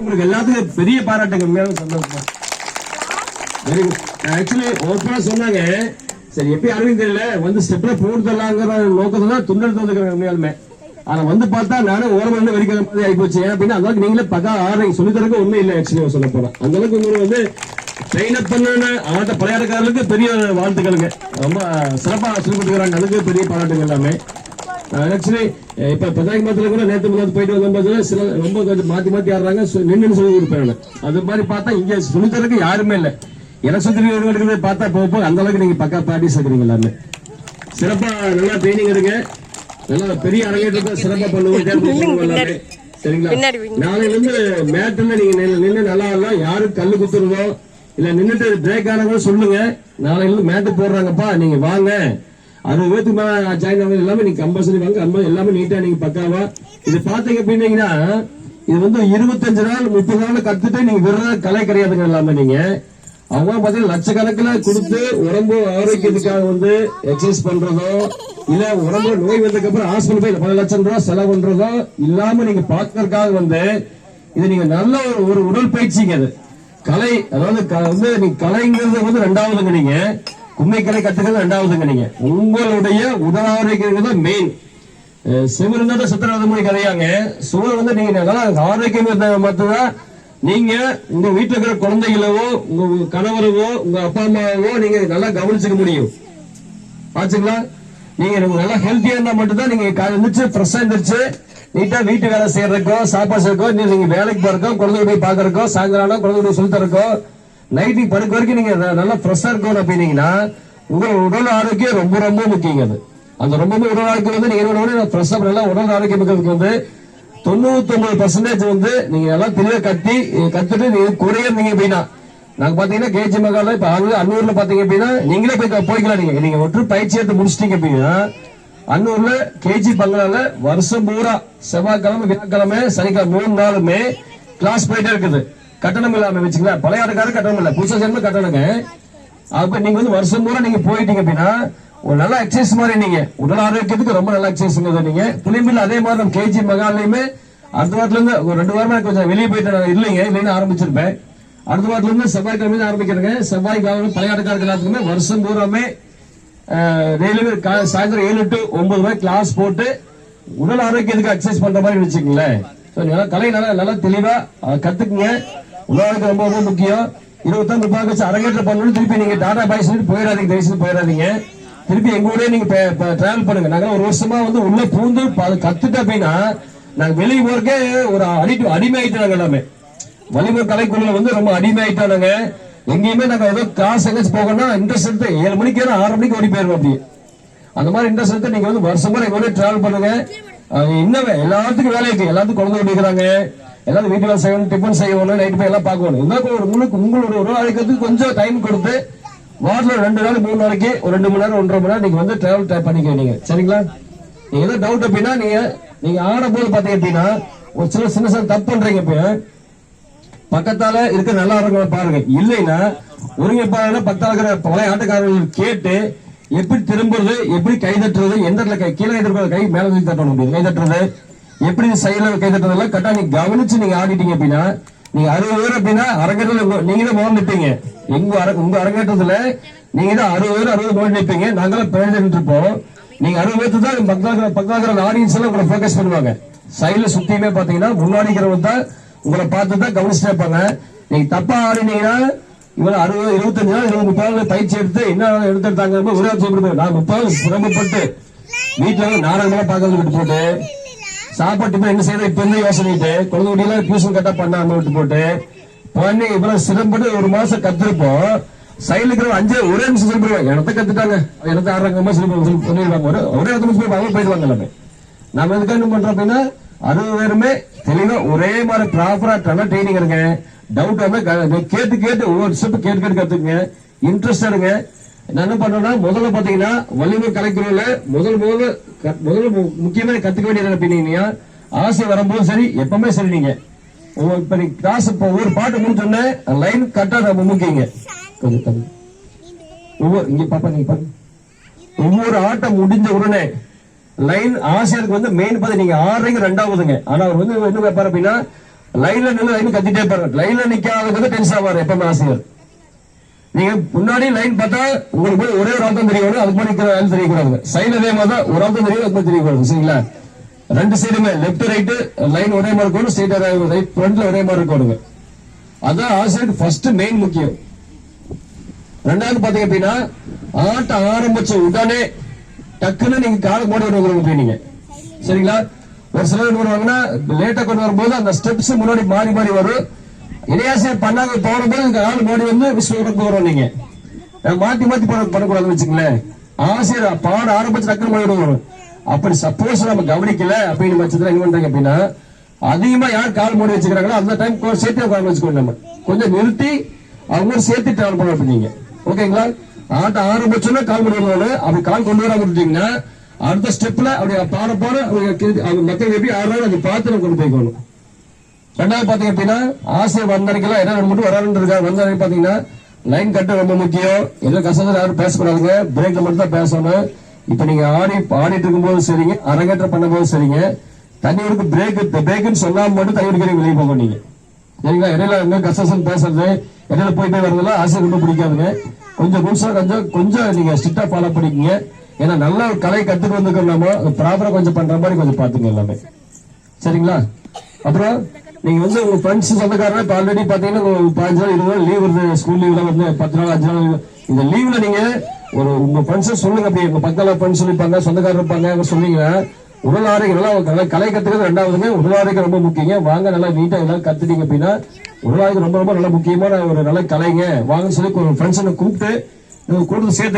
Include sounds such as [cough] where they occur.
உங்களுக்கு எல்லாத்துக்கும் பெரிய பாராட்டுங்க உண்மையான சந்தோஷமா வெரி குட் ஆக்சுவலி ஓப்பனா சொன்னாங்க. சரி எப்படி அரவிந்த் தெரியல. வந்து ஸ்டெப்ல போடுதலாங்கிற நோக்கத்துல தான் துண்டல் தந்துக்கிறேன் உண்மையாலுமே. ஆனா வந்து பார்த்தா நானும் ஓரம் வந்து வெடிக்கிற மாதிரி ஆகி போச்சு. அப்படின்னா அந்த அளவுக்கு நீங்களே பக்கா ஆடுறீங்க சொல்லி தரக்கு ஒண்ணும் இல்லை ஆக்சுவலி சொல்ல போனா. அந்த அளவுக்கு உங்களுக்கு வந்து ட்ரெயின் அப் பண்ண ஆட்ட பழையாடுக்காரர்களுக்கு பெரிய வாழ்த்துக்களுங்க. ரொம்ப சிறப்பா சொல்லி கொடுக்குறாங்க அதுக்கு பெரிய பாராட்டுங்க எல்லாமே. ஆக்சுவலி இப்ப பதாகி மதத்துல கூட நேத்து முதல் போயிட்டு வந்தபோது சில ரொம்ப கொஞ்சம் மாத்தி மாத்தி ஆடுறாங்க நின்னு சொல்லி நானு. அது மாதிரி பார்த்தா இங்க சொல்லித்தரக்கு யாருமே இல்ல. எனக்கு இருக்கிறத பார்த்தா போக அந்த அளவுக்கு நீங்க பக்கா பாட்டி சேர்க்குறீங்க எல்லாமே. சிறப்பா நல்லா ட்ரைனிங் இருக்கு நல்லா பெரிய அரங்கேற்றத்தை சிறப்பா பண்ணுவோம். [laughs] சரிங்களா. நாளையில இருந்து மேட்ல நீங்க நின்னு- நின்னு நல்லா இல்ல யாரும் கல்லு குத்துறதோ இல்ல நின்னுட்டு பிரேக் ஆனவங்க சொல்லுங்க. நாளையில இருந்து மேட்டு போடுறாங்கப்பா. நீங்க வாங்க. அறுபது பேத்துக்கு மேல ஜாயின் ஆகுது எல்லாமே நீங்க கம்பல்சரி வாங்க கம்பல் எல்லாமே நீட்டா நீங்க பக்காவா. இது பாத்தீங்க அப்படின்னீங்கன்னா இது வந்து இருபத்தஞ்சு நாள் முப்பது நாள் கத்துட்டு நீங்க விடுற கலை கிடையாதுங்க எல்லாமே நீங்க. அவங்க பாத்தீங்கன்னா லட்சக்கணக்கில் கொடுத்து உடம்பு ஆரோக்கியத்துக்காக வந்து எக்ஸசைஸ் பண்றதோ இல்ல உடம்பு நோய் வந்ததுக்கு அப்புறம் ஹாஸ்பிட்டல் போய் பல லட்சம் ரூபாய் செலவு பண்றதோ இல்லாம நீங்க பாக்குறதுக்காக வந்து இது நீங்க நல்ல ஒரு ஒரு உடல் பயிற்சிங்க அது. கலை அதாவது க- வந்து நீங்க கலைங்கிறது வந்து ரெண்டாவதுங்க நீங்க. கும்மை கலை கத்துக்கிறது ரெண்டாவதுங்க நீங்க. உங்களுடைய உடல் ஆரோக்கியங்கிறது மெயின் சிவர் இருந்தா சித்திரவதமொழி கதையாங்க. சுவர் வந்து நீங்க நல்லா ஆரோக்கியம் இருந்தாங்க மட்டும்தான் நீங்க உங்க வீட்டுல இருக்கிற குழந்தைகளவோ உங்க கணவரவோ உங்க அப்பா அம்மாவோ நீங்க நல்லா கவனிச்சுக்க முடியும். ஆச்சுங்களா நீங்க நல்லா ஹெல்த்தியா இருந்தா மட்டும்தான் நீங்க காலை ஃப்ரெஷ்ஷா இருந்துச்சு நீட்டா வீட்டு வேலை செய்யறதுக்கோ சாப்பாடு செய்யறதுக்கோ நீங்க வேலைக்கு போறக்கோ குழந்தை போய் பாக்குறக்கோ சாயங்காலம் குழந்தை சொல்லி தரக்கோ நைட்டுக்கு படுக்க வரைக்கும் நீங்க நல்லா ஃப்ரெஷ்ஷா இருக்கணும் அப்படின்னீங்கன்னா உங்க உடல் ஆரோக்கியம் ரொம்ப ரொம்ப முக்கியங்க அது. அந்த ரொம்ப உடல் ஆரோக்கியம் வந்து நீங்க என்ன ஃப்ரெஷ்ஷா நல்லா உடல் ஆரோக்கியம் இருக்கிறதுக்கு வந்து தொண்ணூத்தி ஒன்பது பர்சன்டேஜ் வந்து நீங்க எல்லாம் தெளிவா கட்டி கத்துட்டு நீங்க குறைய நீங்க அப்படின்னா நாங்க பாத்தீங்கன்னா கேஜி மகால இப்ப ஆளு அன்னூர்ல பாத்தீங்க அப்படின்னா நீங்களே போய் போய்க்கலாம் நீங்க. நீங்க ஒற்று பயிற்சி எடுத்து முடிச்சிட்டீங்க அப்படின்னா அன்னூர்ல கேஜி பங்களால வருஷம் பூரா செவ்வாய்க்கிழமை வியாழக்கிழமை சனிக்கிழமை மூணு நாளுமே கிளாஸ் போயிட்டே இருக்குது. கட்டணம் இல்லாம வச்சுக்கலாம் பழைய ஆட்டுக்காரர் கட்டணம் இல்ல. புதுசா சேர்ந்து கட்டணுங்க. அப்ப நீங்க வந்து வருஷம் பூரா நீங்க போயிட்டீங்க அப்படின்னா ஒரு நல்ல எக்ஸசைஸ் மாதிரி நீங்க உடல் ஆரோக்கியத்துக்கு ரொம்ப நல்ல எக்ஸசைஸ் நீங்க புளிம்பில் அதே மாதிரி நம்ம கேஜி மகாலையுமே அடுத்த வாரத்துல இருந்து ஒரு ரெண்டு வாரமா எனக்கு கொஞ்சம் வெளியே போயிட்டு நான் இல்லைங்க இல்லைன்னு ஆரம்பிச்சிருப்பேன். அடுத்த வாரத்துல இருந்து செவ்வாய்க்கிழமை தான் ஆரம்பிக்கிறேங்க. செவ்வாய்க்கிழமை பழையாட்டுக்காரர்கள் எல்லாத்துக்குமே வருஷம் பூராமே டெய்லி சாயந்தரம் ஏழு டு ஒன்பது மணி கிளாஸ் போட்டு உடல் ஆரோக்கியத்துக்கு எக்ஸசைஸ் பண்ற மாதிரி வச்சுக்கங்களேன். கலை நல்லா நல்லா தெளிவா கத்துக்குங்க. உலகத்துக்கு ரொம்ப ரொம்ப முக்கியம். இருபத்தாண்டு ரூபாய் வச்சு அரங்கேற்றம் பண்ணணும் திருப்பி நீங்க டாடா பாய் சொல்லிட்டு போயிடாதீங்க தயவு செஞ்சு போயிடாதீங்க. திருப்பி எங்க கூட நீங்க டிராவல் பண்ணுங்க. நாங்க ஒரு வருஷமா வந்து உள்ள பூந்து அது கத்துட்டு அப்படின்னா நாங்க வெளியே போறக்கே ஒரு அடி அடிமை ஆயிட்டோம் நாங்க எல்லாமே. வலிமை கலைக்குள்ள வந்து ரொம்ப அடிமை நாங்க எங்கேயுமே நாங்க ஏதோ காசு எங்கேயாச்சும் போகணும்னா இன்ட்ரெஸ்ட் எடுத்து ஏழு மணிக்கு ஏன்னா ஆறு மணிக்கு ஓடி போயிருவோம் அப்படி அந்த மாதிரி இன்ட்ரெஸ்ட் எடுத்து நீங்க வந்து வருஷமா எங்க டிராவல் பண்ணுங்க. இன்னவே எல்லாத்துக்கும் வேலை இருக்கு. எல்லாத்துக்கும் குழந்தை ஓடிக்கிறாங்க எல்லாரும் வீட்டில் செய்யணும் டிஃபன் செய்யணும் நைட் போய் எல்லாம் பார்க்கணும். இருந்தாலும் ஒரு முழுக்க உங்களுடைய ஒரு நாளைக்கு கொஞ்சம் டைம் கொடுத்து வாரத்துல ரெண்டு நாள் மூணு நாளைக்கு ஒரு ரெண்டு மணி நேரம் ஒன்றரை மணி நேரம் நீங்க வந்து டிராவல் பண்ணிக்க நீங்க. சரிங்களா? நீங்க ஏதோ டவுட் அப்படின்னா நீங்க நீங்க ஆன போது பாத்தீங்க அப்படின்னா ஒரு சில சின்ன சின்ன தப்பு பண்றீங்க இப்ப. பக்கத்தால இருக்க நல்லா இருக்கவங்க பாருங்க. இல்லைன்னா ஒருங்கிப்பாளர் பக்கத்தால இருக்கிற பழைய ஆட்டக்காரர்கள் கேட்டு எப்படி திரும்புறது எப்படி கை தட்டுறது எந்த இடத்துல கை கீழே கை கை மேல தூக்கி தட்டணும் கை தட்டுறது எப்படி சைடுல கை தட்டுறது எல்லாம் கரெக்டா நீங்க கவனிச்சு நீங்க ஆடிட்டீங்க அப்படின்னா நீங்க அறுபது பேர் அப்படின்னா அரங்கேற்றத்துல நீங்க தான் முதல்ல நிற்பீங்க எங்க உங்க அரங்கேற்றத்துல நீங்க தான் அறுபது பேர் அறுபது முதல்ல நிற்பீங்க நாங்களாம் பேசிட்டு இருப்போம். நீங்க அறுபது பேர்த்து தான் பக்கத்துல பக்கத்துல ஆடியன்ஸ் எல்லாம் உங்களை ஃபோக்கஸ் பண்ணுவாங்க. சைடில் சுத்தியுமே பாத்தீங்கன்னா முன்னாடி இருக்கிறவங்க தான் உங்களை பார்த்து தான் கவனிச்சுட்டே இருப்பாங்க. நீங்க தப்பா ஆடினீங்கன்னா இவ்வளவு அறுபது இருபத்தஞ்சு நாள் இருபது முப்பது நாள் பயிற்சி எடுத்து என்ன எடுத்துட்டாங்க ஒரே நான் முப்பது சிரமப்பட்டு வீட்டுல நாடகமெல்லாம் நாடகம் பார்க்கறது விட்டு போட்டு சாப்பாட்டு என்ன செய்யறது? இப்ப இருந்து யோசனைட்டு? குழந்தை குடியெல்லாம் டியூஷன் கட்டா பண்ணாம விட்டு போட்டு பண்ணி இவ்வளவு சிரமப்பட்டு ஒரு மாசம் கத்திருப்போம் சைடுல இருக்கிற அஞ்சு ஒரே நிமிஷம் சொல்லிடுவாங்க இடத்த கத்துட்டாங்க? இடத்த ஆடுறாங்க சொல்லி சொல்லி சொல்லிடுவாங்க. ஒரு ஒரே இடத்துல போய் அவங்க போயிடுவாங்க எல்லாமே. நம்ம எதுக்காக என்ன பண்றோம் அப்படின்னா அறுபது பேருமே தெளிவா ஒரே மாதிரி ப்ராப்பரா கண்ணா ட்ரைனிங் இருங்க டவுட் வந்து கேட்டு கேட்டு ஒவ்வொரு ஸ்டெப் கேட்டு கேட்டு கத்துக்குங்க. இன்ட்ரெஸ்ட் இருங்க. நான் என்ன பண்றேன்னா முதல்ல பாத்தீங்கன்னா வலிமை கலைக்குறதுல முதல் முதல்ல க- முதல்ல முக்கியமா கத்துக்க வேண்டியது என்ன ஆசை வரும்போது சரி எப்பவுமே சரி நீங்க. ஒவ்வொரு- இப்ப நீ கிளாஸ் இப்போ ஒவ்வொரு பாட்டு முடிச்சோடனே லைன் கட்டா நம்ம முக்கியங்க. கொஞ்சம் தள்ளி. ஒவ்வொரு இங்க பாப்பா நீங்க பாருங்க. ஒவ்வொரு ஆட்டம் முடிஞ்ச உடனே லைன் ஆசிரியருக்கு வந்து மெயின் பார்த்து நீங்க ஆறரைக்கு ரெண்டாவதுங்க. ஆனா அவர் வந்து என்ன வைப்பார் அப்படின்னா லைன்ல நின்று லைன் கத்திட்டே பாருங்க லைன்ல நிக்காத வந்து டென்ஸ் ஆவாரு எப்பவுமே ஆசிரியர். நீங்க முன்னாடி லைன் பார்த்தா உங்களுக்கு போய் ஒரே ஒரு ஆட்டம் தெரியணும் அதுக்கு மாதிரி இருக்கிற தெரியக்கூடாது சைன் அதே மாதிரி தான் ஒரு ஆட்டம் தெரியும் அதுக்கு தெரியக்கூடாது சரிங்களா? ரெண்டு சைடுமே லெஃப்ட் ரைட் லைன் ஒரே மாதிரி இருக்கணும் ஸ்ட்ரெயிட் ரைட் ஃப்ரண்ட்ல ஒரே மாதிரி இருக்கணுங்க. அதான் ஆசிரியர் ஃபர்ஸ்ட் மெயின் முக்கியம். ரெண்டாவது பாத்தீங்க அப்படின்னா ஆட்டம் ஆரம்பிச்ச உடனே டக்குன்னு நீங்க கால போட விடுவாங்க நீங்க. சரிங்களா? ஒரு சிலர் என்ன பண்ணுவாங்கன்னா லேட்டா கொண்டு வரும்போது அந்த ஸ்டெப்ஸ் முன்னாடி மாறி மாறி வரும். இணையாசிரியர் பண்ணாங்க போடும்போது இந்த ஆள் மோடி வந்து விஸ்வரூபம் வரும் நீங்க. மாத்தி மாத்தி பண்ணக்கூடாதுன்னு வச்சுங்களேன் ஆசிரியர் பாட ஆரம்பிச்சு டக்குனு மோடி வரும் அப்படி சப்போஸ் நம்ம கவனிக்கல அப்படின்னு பட்சத்துல என்ன பண்றாங்க அப்படின்னா அதிகமா யார் கால் மூடி வச்சுக்கிறாங்களோ அந்த டைம் சேர்த்து உட்கார வச்சுக்கணும் நம்ம. கொஞ்சம் நிறுத்தி அவங்க சேர்த்து டிராவல் பண்ண அப்படிங்க ஓகேங்களா? ஆட்டம் ஆரம்பிச்சோன்னா கால் மூடி வருவாங்க அப்படி கால் கொண்டு வராம விட்டுட்டீங்கன்னா அடுத்த ஸ்டெப்ல அப்படி பாட பாட அவங்க அவங்க மக்கள் எப்படி ஆடுறாங்க அதை பார்த்து நம்ம கொண்டு போய்க்கணும். ரெண்டாவது பாத்தீங்க அப்படின்னா ஆசை வந்தனைக்கெல்லாம் என்ன மட்டும் வராருன்னு இருக்காரு வந்தனை பாத்தீங்கன்னா லைன் கட்ட ரொம்ப முக்கியம். எதுவும் கஷ்டத்துல யாரும் பேசக்கூடாதுங்க. பிரேக்ல மட்டும் தான் பேசணும். இப்ப நீங்க ஆடி ஆடிட்டு இருக்கும்போது சரிங்க. அரங்கேற்றம் பண்ணும்போது சரிங்க. தண்ணி இருக்கு பிரேக் பிரேக்குன்னு சொல்லாம மட்டும் தண்ணி குடிக்கிறீங்க வெளியே போக நீங்க சரிங்களா? இடையில எங்க கசசன் பேசுறது இடையில போய் போய் வரதெல்லாம் ஆசை ரொம்ப பிடிக்காதுங்க. கொஞ்சம் ரூல்ஸா கொஞ்சம் கொஞ்சம் நீங்க ஸ்ட்ரிக்டா ஃபாலோ பண்ணிக்கங்க. ஏன்னா நல்ல ஒரு கலை கத்துக்கு வந்துக்கிறோம் நம்ம ப்ராப்பரா கொஞ்சம் பண்ற மாதிரி கொஞ்சம் பாத்துங்க எல்லாமே. சரிங்களா? அப்புறம் நீங்க வந்து உங்க ஃப்ரெண்ட்ஸ் சொந்தக்காரங்க இப்ப ஆல்ரெடி பாத்தீங்கன்னா பதினஞ்சு நாள் இருபது நாள் லீவ் வருது ஸ்கூல் லீவ்ல வந்து பத்து நாள் அஞ்சு நாள் இந்த லீவ்ல நீங்க ஒரு உங்க ஃப்ரெண்ட்ஸ் சொல்லுங்க அப்படி உங்க பக்கத்துல ஃப்ரெண்ட்ஸ் சொல்லிப்பாங்க சொந்தக்காரர் இருப்பாங்க அவங்க சொன்னீங்கன்னா உடல் ஆரோக்கியம் நல்லா நல்லா கலை கத்துக்கிறது ரெண்டாவதுங்க. உடல் ஆரோக்கியம் ரொம்ப முக்கியங்க. வாங்க நல்லா நீட்டா எல்லாம் கத்துட்டீங்க அப்படின்னா உடல் ஆரோக்கியம் ரொம்ப ரொம்ப நல்ல முக்கியமான ஒரு நல்ல கலைங்க. வாங்க சொல்லி ஒரு ஃப்ரெண்ட்ஸ் கூப்பிட்டு கூட்டத்தை சேர்த்து